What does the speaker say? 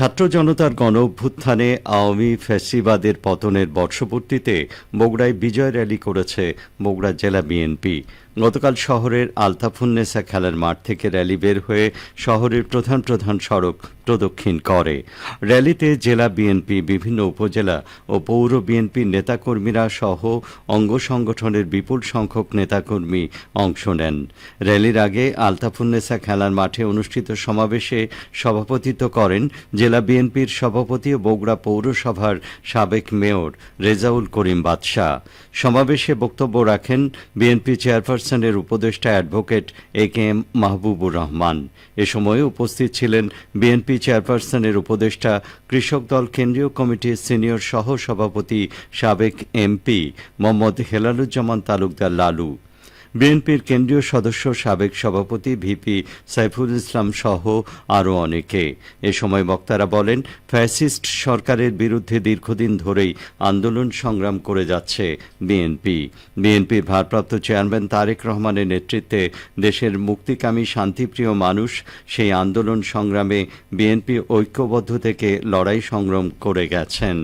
ছাত্র জনতার গণ অভ্যুত্থানে আওয়ামী ফ্যাসিবাদের পতনের বর্ষপূর্তিতে বগুড়ায় বিজয় র্যালি করেছে বগুড়া জেলা বিএনপি। গতকাল শহরের আলতাফুন্নেসা খেলার মাঠ থেকে র্যালি বের হয়ে শহরের প্রধান প্রধান সড়ক প্রদক্ষিণ করে। র্যালিতে জেলা বিএনপি, বিভিন্ন উপজেলা ও পৌর বিএনপির নেতাকর্মীরা সহ অঙ্গ সংগঠনের বিপুল সংখ্যক নেতাকর্মী অংশ নেন। র্যালির আগে আলতাফুন্নেসা খেলার মাঠে অনুষ্ঠিত সমাবেশে সভাপতিত্ব করেন জেলা বিএনপির সভাপতি ও বগুড়া পৌরসভার সাবেক মেয়র রেজাউল করিম বাদশাহ। সমাবেশে বক্তব্য রাখেন বিএনপি চেয়ারপারসনের উপদেষ্টা advocate A K M Mahbubur Rahman. এ সময় উপস্থিত ছিলেন বিএনপি চেয়ারপারসনের উপদেষ্টা, কৃষক দল কেন্দ্রীয় কমিটির সিনিয়র সহ সভাপতি সাবেক এমপি মোহাম্মদ হেলালুজ্জামান তালুকদার লালু। বিএনপির কেন্দ্রীয় সদস্য সাবেক সভাপতি ভিপি সাইফুল ইসলাম সহ আরও অনেকে। এ সময় বক্তারা বলেন, ফ্যাসিস্ট সরকারের বিরুদ্ধে দীর্ঘদিন ধরেই আন্দোলন সংগ্রাম করে যাচ্ছে বিএনপি। বিএনপির ভারপ্রাপ্ত চেয়ারম্যান তারেক রহমানের নেতৃত্বে দেশের মুক্তিকামী, শান্তিপ্রিয় মানুষ সেই আন্দোলন সংগ্রামে বিএনপি ঐক্যবদ্ধ থেকে লড়াই সংগ্রাম করে গেছেন।